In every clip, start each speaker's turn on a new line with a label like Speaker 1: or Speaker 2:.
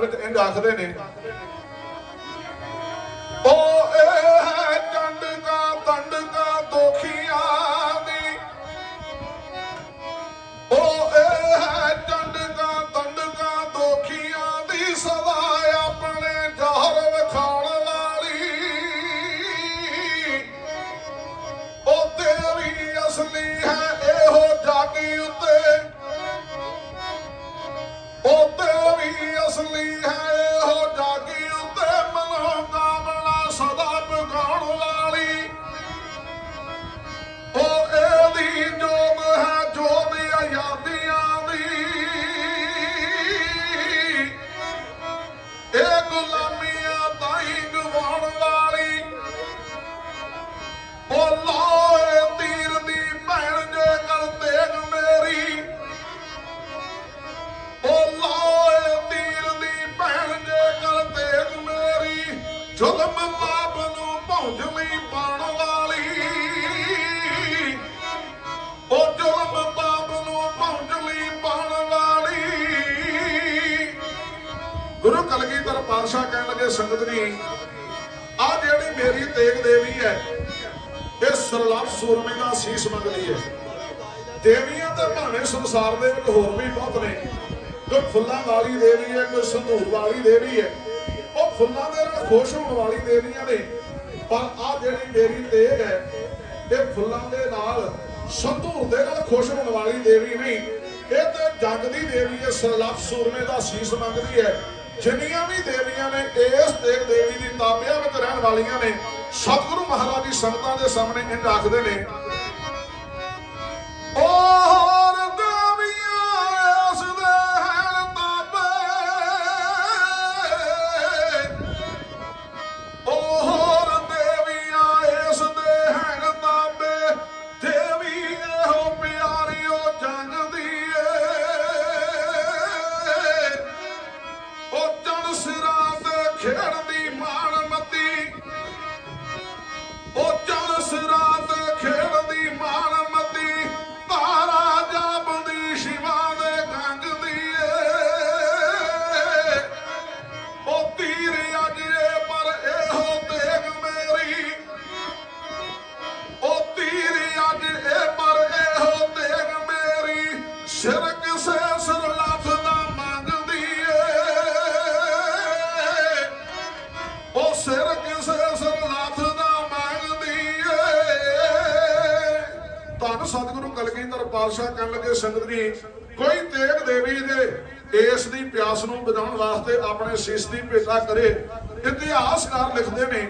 Speaker 1: ਵਿੱਚ ਇੰਜ ਆਖਦੇ ਨੇ ਉਹ ਇਹ ਹੈ ਚੰਡ ਕਾ ਦੰਡ ਕਾ ਦੋਖੀਆਂ ਦੀ। ਉਹ ਇਹ ਹੈ ਚੰਡ ਕਾ ਦੰਡ ਕਾ ਦੋਖੀਆਂ ਦੀ ਸਦਾ ਆਪਣੇ ਜਹਰ ਵਿਖਾਉਣ ਵਾਲੀ। ਉਹ ਤੇਰੀ ਅਸਲੀ ਹੈ, ਇਹੋ ਜਾਗੀ ਉੱਤੇ ਤੇਰੀ ਪਾਤਸ਼ਾਹ ਕਹਿਣ ਲੱਗੇ, ਸੰਗਤ ਜੀ ਆ ਜਿਹੜੀ ਮੇਰੀ ਤੇਗ ਦੇਵੀ ਹੈ, ਇਹ ਸਰਲਭ ਸੂਰਮੇ ਦਾ ਸੀਸ ਮੰਗਦੀ ਹੈ। ਦੇਵੀਆਂ ਤੇ ਭਾਵੇਂ ਸੰਸਾਰ ਦੇ ਵਿੱਚ ਹੋਰ ਵੀ ਬਹੁਤ ਨੇ ਕੋਈ ਫੁੱਲਾਂ ਵਾਲੀ ਦੇਵੀ ਹੈ, ਕੋਈ ਸੰਧੂਰ ਵਾਲੀ ਦੇਵੀ ਹੈ, ਉਹ ਫੁੱਲਾਂ ਦੇ ਨਾਲ ਖੁਸ਼ ਹੋਣ ਵਾਲੀ ਦੇਵੀਆਂ ਨੇ। ਪਰ ਆ ਜਿਹੜੀ ਮੇਰੀ ਤੇਗ ਹੈ, ਇਹ ਫੁੱਲਾਂ ਦੇ ਨਾਲ, ਸੰਧੂਰ ਦੇ ਨਾਲ ਖੁਸ਼ ਹੋਣ ਵਾਲੀ ਦੇਵੀ ਨਹੀਂ, ਇਹ ਤੇ ਜੰਗ ਦੀ ਦੇਵੀ ਹੈ ਸਰਲਭ ਸੂਰਮੇ ਦਾ ਸੀਸ ਮੰਗਦੀ ਹੈ। ਜਿੰਨੀਆਂ ਵੀ ਦੇਵੀਆਂ ਨੇ, ਇਸ ਦੇਵ ਦੇਵੀ ਦੀ ਤਾਬਿਆ ਵਿੱਚ ਰਹਿਣ ਵਾਲੀਆਂ ਨੇ, ਸਤਿਗੁਰੂ ਮਹਾਰਾਜ ਦੀ ਸੰਗਤਾਂ ਦੇ ਸਾਹਮਣੇ ਇੰਜ ਆਖਦੇ ਨੇ ਕਲਗੀਧਰ ਪਾਤਸ਼ਾਹ ਲੱਗੇ ਸੰਗਤ ਜੀ, ਕੋਈ ਤੇਗ ਦੇਵੀ ਦੇ ਇਸ ਦੀ ਪਿਆਸ ਨੂੰ ਬੁਝਾਉਣ ਵਾਸਤੇ ਆਪਣੇ ਸੀਸ ਦੀ ਭੇਟਾ ਕਰੇ। ਇਤਿਹਾਸਕਾਰ ਲਿਖਦੇ ਨੇ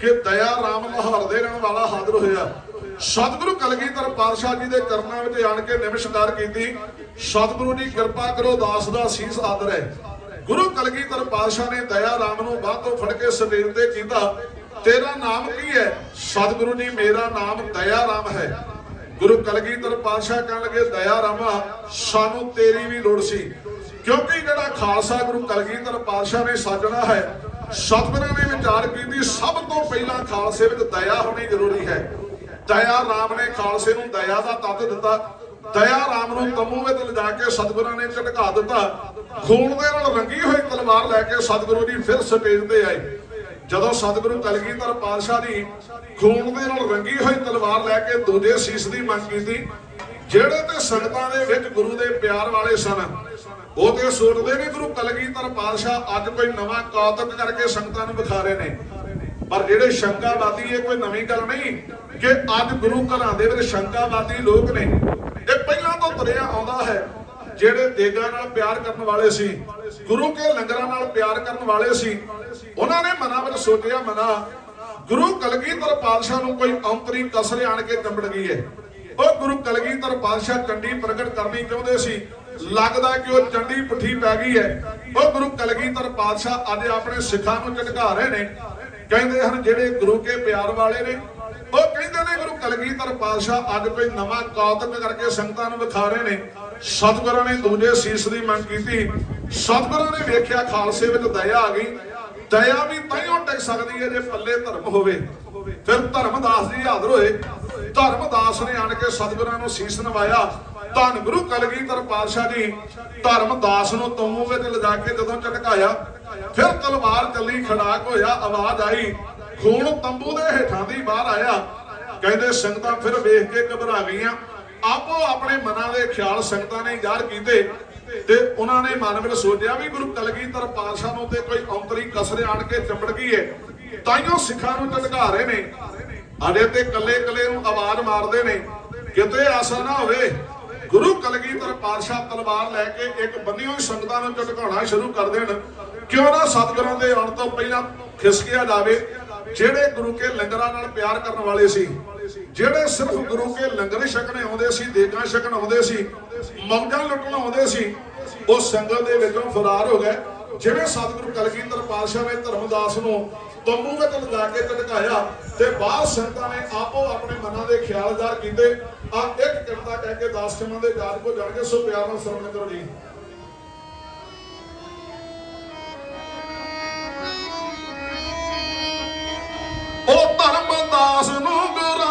Speaker 1: ਕਿ ਦਇਆ ਰਾਮ ਲਾਹੌਰ ਦੇ ਰਹਿਣ ਵਾਲਾ ਹਾਜ਼ਰ ਹੋਇਆ। ਸਤਿਗੁਰੂ ਕਲਗੀਧਰ ਪਾਤਸ਼ਾਹ ਜੀ ਦੇ ਚਰਨਾਂ ਵਿੱਚ ਆਣ ਕੇ ਨਮਸਕਾਰ ਕੀਤੀ। ਸਤਿਗੁਰੂ ਜੀ ਕਿਰਪਾ ਕਰੋ, ਦਾਸ ਦਾ ਸੀਸ ਆਦਰ ਹੈ। ਗੁਰੂ ਕਲਗੀਧਰ ਪਾਤਸ਼ਾਹ ਨੇ ਦਇਆ ਰਾਮ ਨੂੰ ਬਾਹ ਤੋਂ ਫੜ ਕੇ ਸਰੀਰ ਤੇ ਕੀਤਾ। ਤੇਰਾ ਨਾਮ ਕੀ ਹੈ? ਸਤਿਗੁਰੂ ਜੀ, ਮੇਰਾ ਨਾਮ ਦਇਆ ਰਾਮ ਹੈ। ਗੁਰੂ ਕਲਗੀਧਰ ਪਾਤਸ਼ਾਹ ਕਹਿਣ ਲੱਗੇ, ਦਇਆ ਰਾਮਾ, ਸਾਨੂੰ ਤੇਰੀ ਵੀ ਲੋੜ ਸੀ। ਕਿਉਂਕਿ ਜਿਹੜਾ ਖਾਲਸਾ ਗੁਰੂ ਕਲਗੀਧਰ ਪਾਤਸ਼ਾਹ ਨੇ ਸਾਜਣਾ ਹੈ, ਸਤਿਗੁਰਾਂ ਨੇ ਵਿਚਾਰ ਕੀਤੀ, ਸਭ ਤੋਂ ਪਹਿਲਾਂ ਖਾਲਸੇ ਵਿੱਚ ਦਇਆ ਹੋਣੀ ਜ਼ਰੂਰੀ ਹੈ। ਦਇਆ ਰਾਮ ਨੇ ਖਾਲਸੇ ਨੂੰ ਦਇਆ ਦਾ ਤੱਤ ਦਿੱਤਾ। ਦਇਆ ਰਾਮ ਨੂੰ ਤੰਬੂ ਵਿੱਚ ਲਿਜਾ ਕੇ ਸਤਿਗੁਰਾਂ ਨੇ ਝਟਕਾ ਦਿੱਤਾ। ਖੂਨ ਦੇ ਨਾਲ ਰੰਗੀ ਹੋਈ ਤਲਵਾਰ ਲੈ ਕੇ ਸਤਿਗੁਰੂ ਜੀ ਫਿਰ ਸਟੇਜ ਤੇ ਆਏ। ਜਦੋਂ ਸਤਿਗੁਰੂ ਕਲਗੀਧਰ ਪਾਤਸ਼ਾਹ ਦੀ ਖੂਨ ਦੇ ਨਾਲ ਰੰਗੀ ਹੋਈ ਤਲਵਾਰ ਲੈ ਕੇ ਦੂਜੇ ਸੀਸ ਦੀ ਮੰਗ ਕੀਤੀ, ਜਿਹੜੇ ਤੇ ਸੰਗਤਾਂ ਦੇ ਵਿੱਚ ਗੁਰੂ ਦੇ ਪਿਆਰ ਵਾਲੇ ਸਨ, ਉਹ ਤੇ ਸੋਚਦੇ ਨੇ ਗੁਰੂ ਕਲਗੀਧਰ ਪਾਤਸ਼ਾਹ ਅੱਜ ਕੋਈ ਨਵਾਂ ਕੌਤਕ ਕਰਕੇ ਸੰਗਤਾਂ ਨੂੰ ਵਿਖਾ ਰਹੇ ਨੇ। ਪਰ ਜਿਹੜੇ ਸ਼ੰਕਾਵਾਦੀ, ਇਹ ਕੋਈ ਨਵੀਂ ਗੱਲ ਨਹੀਂ ਕਿ ਅੱਜ ਗੁਰੂ ਘਰਾਂ ਦੇ ਵਿੱਚ ਸ਼ੰਕਾਵਾਦੀ ਲੋਕ ਨੇ। ਇਹ ਪਹਿਲਾਂ ਤੋਂ ਤੁਰਿਆ ਆਉਂਦਾ ਹੈ, ਜਿਹੜੇ ਦੇਗਾਂ ਨਾਲ ਪਿਆਰ ਕਰਨ ਵਾਲੇ ਸੀ, ਗੁਰੂ ਕੇ ਲੰਗਰਾਂ ਨਾਲ ਪਿਆਰ ਕਰਨ ਵਾਲੇ ਸੀ ਉਹਨਾਂ ਨੇ ਮਨਾਂ ਵਿੱਚ ਸੋਚਿਆ, ਮਨਾ, ਗੁਰੂ ਕਲਗੀਧਰ ਪਾਤਸ਼ਾਹ ਨੂੰ ਕੋਈ ਔਂਤਰੀ ਕਸਰ ਆਣ ਕੇ ਕੰਬੜ ਗਈ ਹੈ ਉਹ ਗੁਰੂ ਕਲਗੀਧਰ ਪਾਤਸ਼ਾਹ ਚੰਡੀ ਪ੍ਰਗਟ ਕਰਨੀ ਚਾਹੁੰਦੇ ਸੀ। ਲੱਗਦਾ ਕਿ ਉਹ ਚੰਡੀ ਪੁੱਠੀ ਪੈ ਗਈ ਹੈ ਉਹ ਗੁਰੂ ਕਲਗੀਧਰ ਪਾਤਸ਼ਾਹ ਅੱਜ ਆਪਣੇ ਸਿੱਖਾਂ ਨੂੰ ਝਟਕਾ ਰਹੇ ਨੇ। ਕਹਿੰਦੇ ਹਨ, ਜਿਹੜੇ ਗੁਰੂ ਕੇ ਪਿਆਰ ਵਾਲੇ ਨੇ, ਉਹ ਕਹਿੰਦੇ ਨੇ ਗੁਰੂ ਕਲਗੀਧਰ ਪਾਤਸ਼ਾਹ ਅੱਜ ਕੋਈ ਨਵਾਂ ਕੌਤਕ ਕਰਕੇ ਸੰਗਤਾਂ ਨੂੰ ਵਿਖਾ ਰਹੇ ਨੇ। ਸਤਿਗੁਰਾਂ ਨੇ ਦੂਜੇ ਸੀਸ ਦੀ ਮੰਗ ਕੀਤੀ। ਸਤਿਗੁਰਾਂ ਨੇ ਵੇਖਿਆ, ਖਾਲਸੇ ਵਿੱਚ ਦਇਆ ਆ ਗਈ। ਦਇਆ ਵੀ ਤਾਈਓ ਟਿਕ ਸਕਦੀ ਹੈ ਜੇ ਪੱਲੇ ਧਰਮ ਹੋਵੇ। ਫਿਰ ਧਰਮਦਾਸ ਜੀ ਹਾਜ਼ਰ ਹੋਏ। ਧਰਮਦਾਸ ਨੇ ਆਣ ਕੇ ਸਤਿਗੁਰਾਂ ਨੂੰ ਸੀਸ ਨਵਾਇਆ। ਧੰਨ ਗੁਰੂ ਕਲਗੀਧਰ ਪਾਤਸ਼ਾਹ ਜੀ, ਧਰਮਦਾਸ ਨੂੰ ਤੰਬੂ ਵਿੱਚ ਲਿਜਾ ਕੇ ਜਦੋਂ ਝਟਕਾਇਆ, ਫਿਰ ਤਲਵਾਰ ਚੱਲੀ, ਖੜਾਕ ਹੋਇਆ, ਆਵਾਜ਼ ਆਈ। ਖੂਨ ਤੰਬੂ ਦੇ ਹੇਠਾਂ ਦੀ ਬਾਹਰ ਆਇਆ। ਕਹਿੰਦੇ, ਸੰਗਤਾਂ ਫਿਰ ਵੇਖ ਕੇ ਘਬਰਾ ਗਈਆਂ। ਆਪੋ ਆਪਣੇ ਮਨਾਂ ਦੇ ਖਿਆਲ ਸੰਗਤਾਂ ਨੇ ਜ਼ਾਹਰ ਕੀਤੇ ਤੇ ਉਹਨਾਂ ਨੇ ਮਨ ਵਿੱਚ ਸੋਚਿਆ ਵੀ ਗੁਰੂ ਕਲਗੀਧਰ ਪਾਤਸ਼ਾਹ ਨੂੰ ਤੇ ਕੋਈ ਔਂਤਰੀ ਕਸਰੇ ਆਣ ਕੇ ਚੰਬੜ ਗਈ ਏ। ਤਾਈਓ ਸਿੱਖਾਂ ਨੂੰ ਝਟਕਾ ਰਹੇ ਨੇ। ਅੜੇ ਤੇ ਕੱਲੇ ਕੱਲੇ ਨੂੰ ਆਵਾਜ਼ ਮਾਰਦੇ ਨੇ। ਕਿਤੇ ਆਸਾ ਨਾ ਹੋਵੇ, ਗੁਰੂ ਕਲਗੀਧਰ ਪਾਤਸ਼ਾਹ ਤਲਵਾਰ ਲੈ ਕੇ ਇੱਕ ਬੰਨਿਓ ਹੀ ਸੰਗਤਾਂ ਨੂੰ ਝਟਕਾਉਣਾ ਸ਼ੁਰੂ ਕਰ ਦੇਣ। ਕਿਉਂ ਨਾ ਸਤਿਗੁਰਾਂ ਦੇ ਆਉਣ ਤੋਂ ਪਹਿਲਾਂ ਖਿਸਕਿਆ ਜਾਵੇ, ਜਿਹੜੇ ਗੁਰੂ ਕੇ ਲੰਗਰਾਂ ਨਾਲ ਪਿਆਰ ਕਰਨ ਵਾਲੇ ਸੀ। ਜਿਹੜੇ ਸਿਰਫ ਗੁਰੂ ਕੇ ਲੰਗਰ ਛਕਣੇ ਆਉਂਦੇ ਸੀ, ਦੇਗਾਂ ਛਕਣ ਆਉਂਦੇ ਸੀ ਮੌਜਾਂ ਲੁੱਟਣ ਆਉਂਦੇ ਸੀ, ਉਹ ਸੰਗਤ ਦੇ ਵਿੱਚੋਂ ਫਰਾਰ ਹੋ ਗਏ। ਜਿਵੇਂ ਸਤਿਗੁਰੂ ਕਲਗੀਧਰ ਪਾਤਸ਼ਾਹ ਨੇ ਧਰਮਦਾਸ ਨੂੰ ਤੰਬੂ ਵਿੱਚ ਲਗਾ ਕੇ ਝਟਕਾਇਆ ਤੇ ਬਾਹਰ ਸੰਗਤਾਂ ਨੇ ਆਪੋ ਆਪਣੇ ਮਨਾਂ ਦੇ ਖਿਆਲ ਕੀਤੇ। ਆ ਇੱਕ ਕਿਰਤਾ ਕਹਿ ਕੇ ਦਾਸ ਖਿਮਾਂ ਦੇ ਜਾਜ ਕੋ ਜਾਣ ਕੇ ਸੋ ਪਿਆਰ ਨਾਲ ਸਰਵਣ ਕਰੋ ਜੀ। ਉਹ ਧਰਮਦਾਸ ਨੂੰ ਗੁਰਾਂ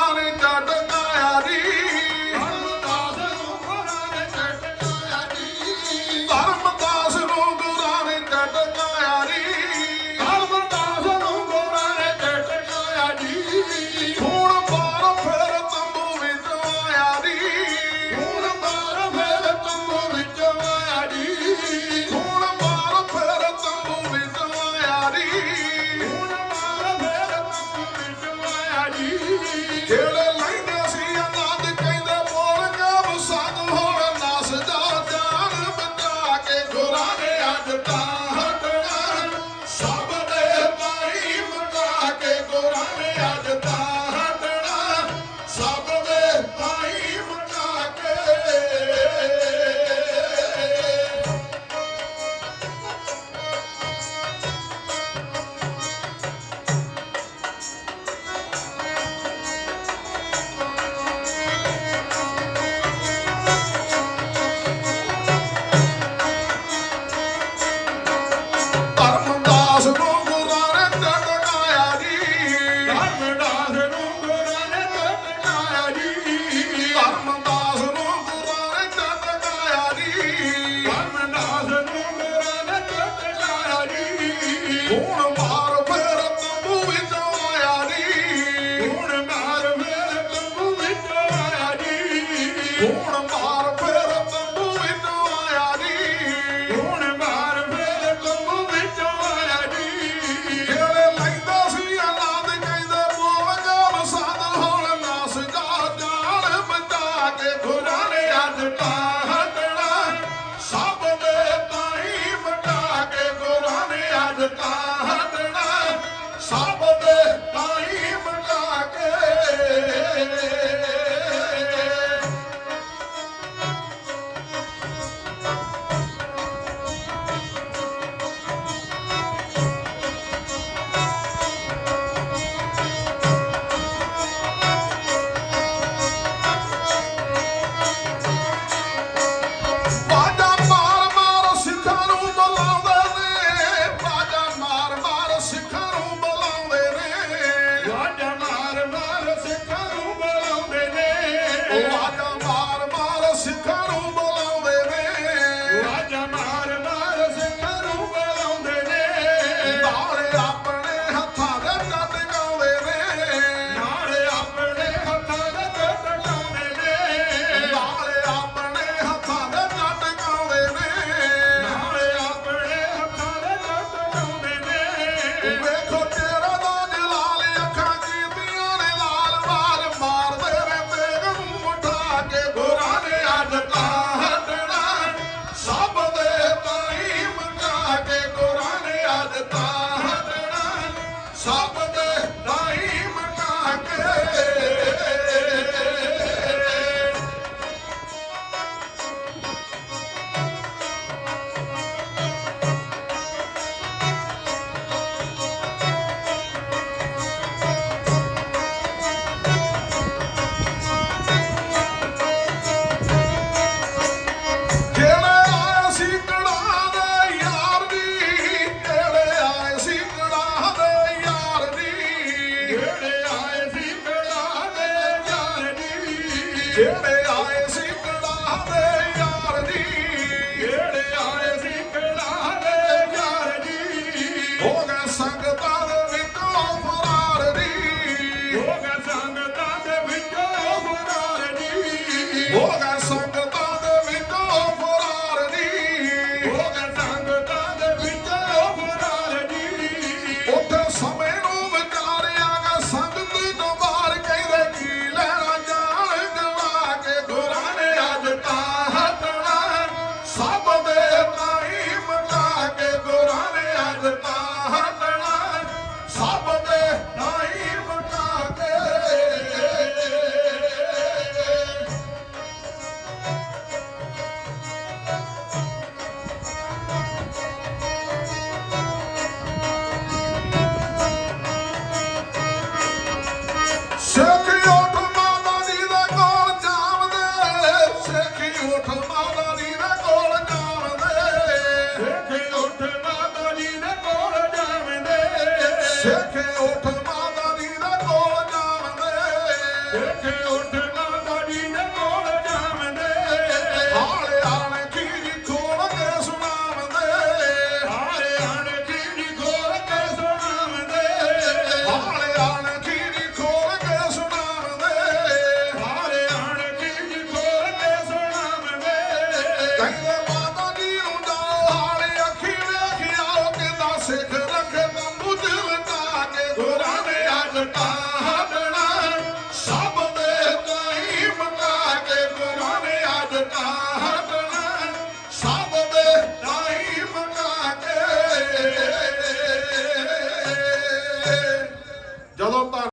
Speaker 1: জেগে ওঠে